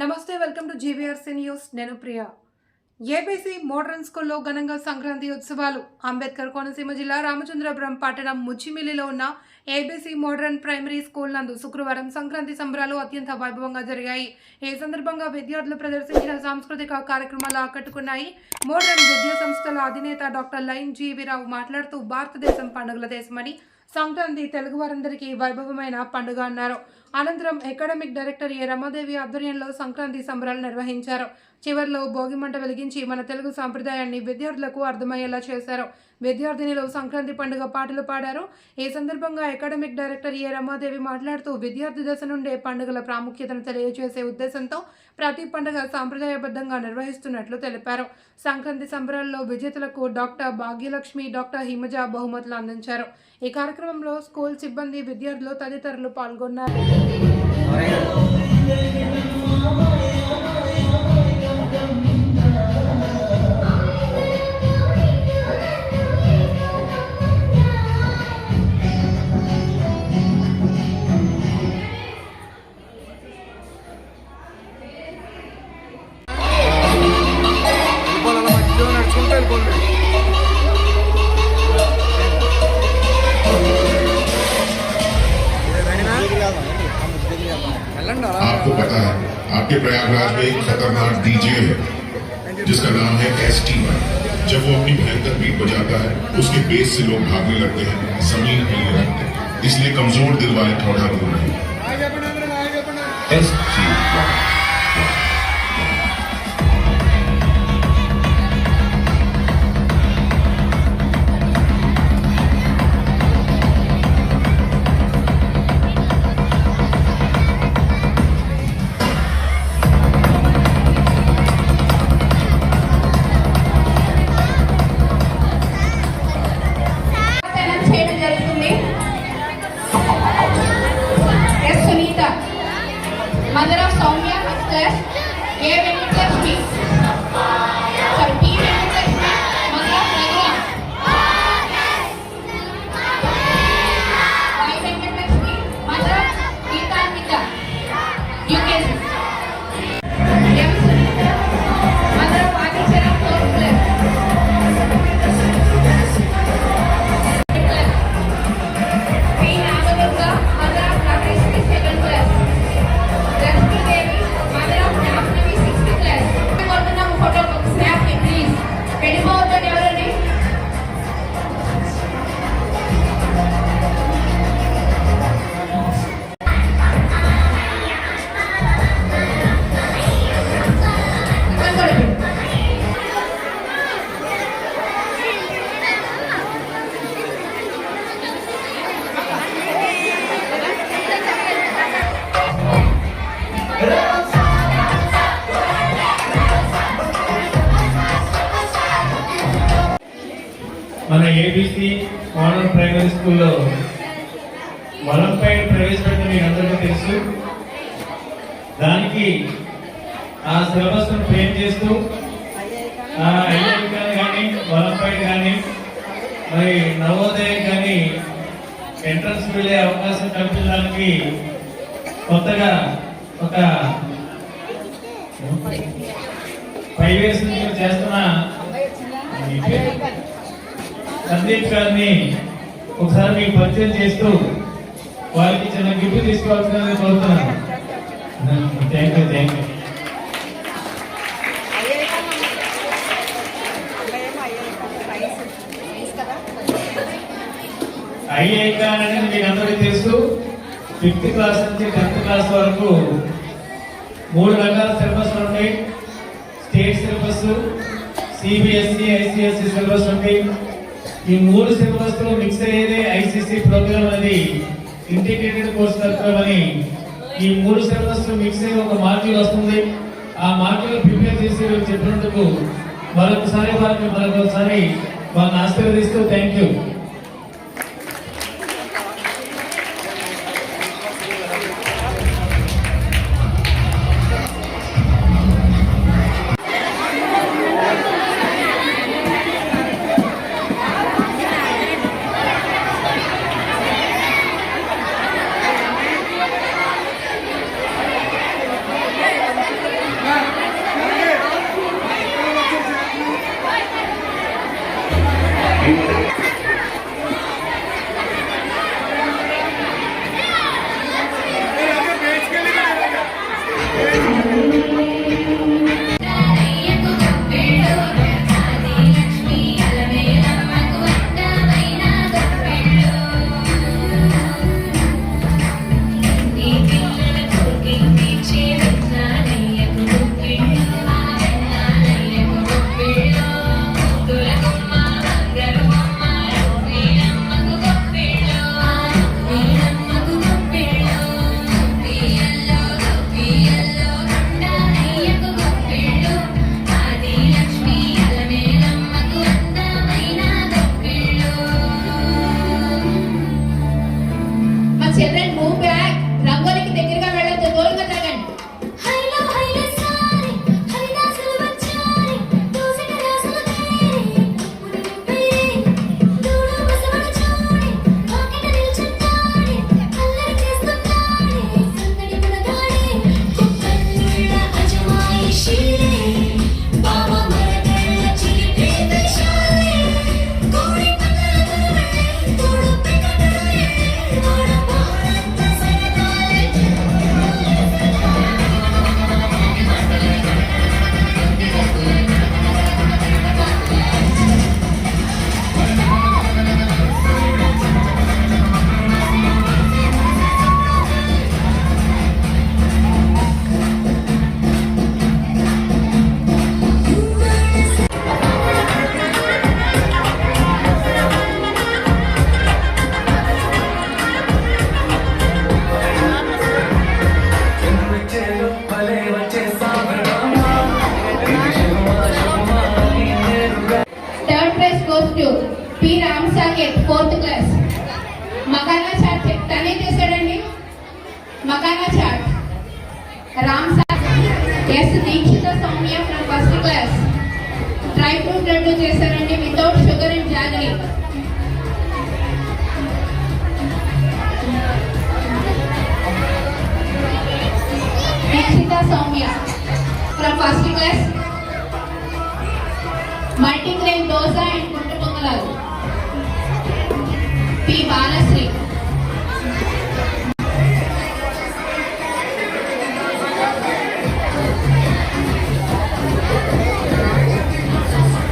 నమస్తే welcome to GVRC news. నేను ప్రియ. ABC modern స్కూల్లో ఘనంగా సంక్రాంతి ఉత్సవాలు. అంబేద్కర్ కోనసీమ జిల్లా రామచంద్రపురం పట్టణం ముచ్చిమిల్లిలో ఉన్న ఏబీసీ మోడర్న్ ప్రైమరీ స్కూల్ నందు శుక్రవారం సంక్రాంతి సంబరాలు అత్యంత వైభవంగా జరిగాయి. ఈ సందర్భంగా విద్యార్థులు ప్రదర్శించిన సాంస్కృతిక కార్యక్రమాలు ఆకట్టుకున్నాయి. మోడర్న్ విద్యా సంస్థల అధినేత డాక్టర్ లైన్ జీవీరావు మాట్లాడుతూ భారతదేశం పండుగల దేశమని సంక్రాంతి తెలుగు వారందరికీ వైభవమైన పండుగ అన్నారు. అనంతరం అకాడమిక్ డైరెక్టర్ ఏ రమాదేవి ఆధ్వర్యంలో సంక్రాంతి సంబరాలు నిర్వహించారు. చివర్లో భోగి మంట వెలిగించి మన తెలుగు సాంప్రదాయాన్ని విద్యార్థులకు అర్థమయ్యేలా చేశారు. విద్యార్థినిలు సంక్రాంతి పండుగ పాటలు పాడారు. ఈ సందర్భంగా అకాడమిక్ డైరెక్టర్ ఏ రమాదేవి మాట్లాడుతూ విద్యార్థి దశ నుండే పండుగల ప్రాముఖ్యతను తెలియజేసే ఉద్దేశంతో ప్రతి పండుగ సాంప్రదాయబద్ధంగా నిర్వహిస్తున్నట్లు తెలిపారు. సంక్రాంతి సంబరాల్లో విజేతలకు డాక్టర్ భాగ్యలక్ష్మి డాక్టర్ హిమజ బహుమతులు అందించారు. ఈ కార్యక్రమంలో స్కూల్ సిబ్బంది విద్యార్థులు తదితరులు పాల్గొన్నారు. आपको पता है आपके प्रयागराज में एक खतरनाक डीजे है जिसका नाम है एस टी जब वो अपनी भयंकर बीट बजाता है उसके बेस से लोग भागने लगते हैं ज़मीन नहीं लगते हैं। इसलिए कमज़ोर दिल वाले थोड़ा दूर है। एस टी మన ఏబీసీ కాన్వెంట్ ప్రైమరీ స్కూల్లో వలంపై ప్రవేశపెట్టిన మీకు అందరికీ తెలుసు. దానికి ఆ సిలబస్ను ఫ్రేమ్ చేస్తూ ఆ ఐఐటి కానీ వలంపై కానీ మరి నవోదయ కానీ ఎంట్రన్స్ వెళ్ళే అవకాశం కల్పించడానికి కొత్తగా ఒక ఫైవ్ ఇయర్స్ నుంచి చేస్తున్న సందీప్ గారిని ఒకసారి మీకు పరిచయం చేస్తూ వారికి చిన్న గిఫ్ట్ తీసుకోవాల్సిందని కోరుతున్నాను. థ్యాంక్ యూ థ్యాంక్ యూ ఐఐక అనేది మీకు అందరికీ తెలుసు. ఫిఫ్త్ క్లాస్ నుంచి టెన్త్ క్లాస్ వరకు మూడు రకాల సిలబస్ ఉంటాయి. State syllabus CBSE ICSE syllabus ఉంటాయి. ఈ మూడు సిలబస్లో మిక్స్ అయ్యేదే ఐసిసి ప్రోగ్రామ్ అనేది ఇంటిగ్రేటెడ్ కోర్స్ కరికులం అని. ఈ మూడు సిలబస్లో మిక్స్ అయ్యి ఒక మాడ్యూల్ వస్తుంది. ఆ మాడ్యూల్ ప్రిపేర్ చేసి చెప్పినందుకు మరొకసారి వారికి మరొకసారి వారిని ఆశీర్వదిస్తూ thank you Ram sir S Dikshitha Soumya from first class dry fruit laddu చేశారండి without sugar and jaggery Dikshitha Soumya from first class multigrain dosa and గుంట పొంగలాలు P Balasri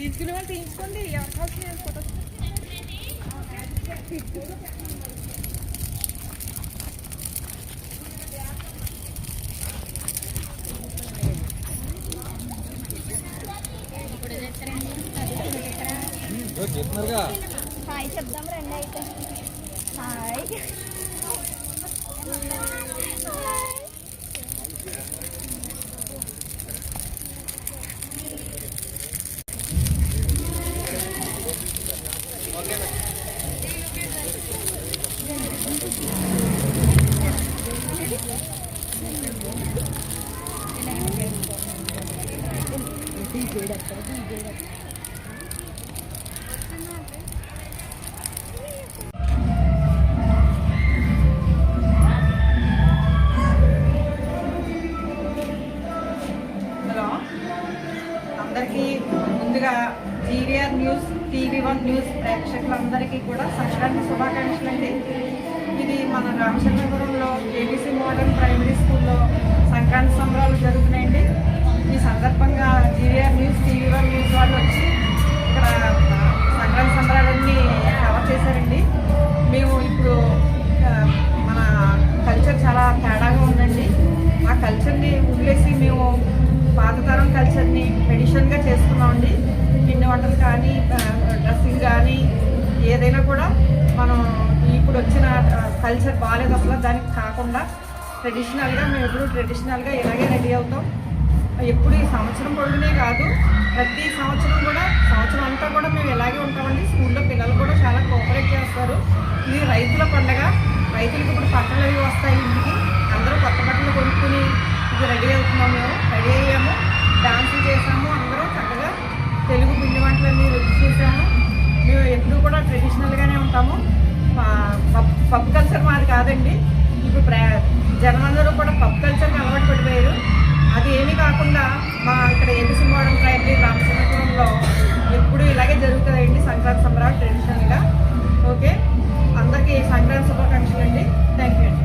తీసుకునే వాళ్ళు తీసుకోండి ఎవరికి కావాల్సిన ఫోటో హాయ్ చెప్దాం రండి అయితే. హాయ్. హలో. అందరికీ ముందుగా GVR news TV one news ప్రేక్షకులందరికీ కూడా సంక్రాంతి శుభాకాంక్షలు అండి. ఇది మన రామచంద్రపురంలో ఏబీసీ మోడల్ ప్రైమరీ స్కూల్లో సంక్రాంతి సంబరాలు జరుగుతున్నాయండి. ఈ సందర్భంగా జీవీఆర్ న్యూస్ టీవీఆర్ న్యూస్ వాళ్ళు వచ్చి ఇక్కడ సంక్రాంతి సంబరాలన్నీ కవర్ చేశారండి. మేము ఇప్పుడు మన కల్చర్ చాలా తేడాగా ఉందండి. ఆ కల్చర్ని వదిలేసి మేము పాతతరం కల్చర్ని ట్రెడిషన్గా చేసుకున్నామండి. పిండి వంటలు కానీ డ్రెస్సింగ్ కానీ ఏదైనా కూడా మనం ఇప్పుడు వచ్చిన కల్చర్ బాగాలేదు అసలు. దానికి కాకుండా ట్రెడిషనల్గా మేము ఎప్పుడు ట్రెడిషనల్గా ఇలాగే రెడీ అవుతాం. ఎప్పుడు ఈ సంవత్సరం పొడుగునే కాదు ప్రతి సంవత్సరం కూడా సంవత్సరం అంతా కూడా మేము ఇలాగే ఉంటామండి. స్కూల్లో పిల్లలు కూడా చాలా కోఆపరేట్ చేస్తారు. ఇది రైతుల పండగ రైతులకు ఇప్పుడు పట్టలు అవి వస్తాయి ఇంటికి. అందరూ కొత్త బట్టలు కొనుక్కుని ఇది రెడీ అవుతున్నాం మేము. రెడీ అయ్యాము. డాన్సులు చేసాము అందరూ చక్కగా. తెలుగు పిండి వంటలన్నీ రుచి చేసాము మేము ఎప్పుడూ కూడా ట్రెడిషనల్గానే ఉంటాము. పప్పు పబ్ పబ్ కల్చర్ మాది కాదండి. ఇప్పుడు ప్ర జనమందరూ కూడా పబ్ కల్చర్కి అలవాటు పడిపోయారు. అది ఏమీ కాకుండా మా ఇక్కడ ఎంపీ సింహవరం ట్రైబ్లీ రామచంద్రపురంలో ఎప్పుడు ఇలాగే జరుగుతుందండి సంక్రాంతి సంబరాలు ట్రెడిషనల్గా. ఓకే? అందరికీ సంక్రాంతి శుభాకాంక్షలు అండి థ్యాంక్ యూ అండి.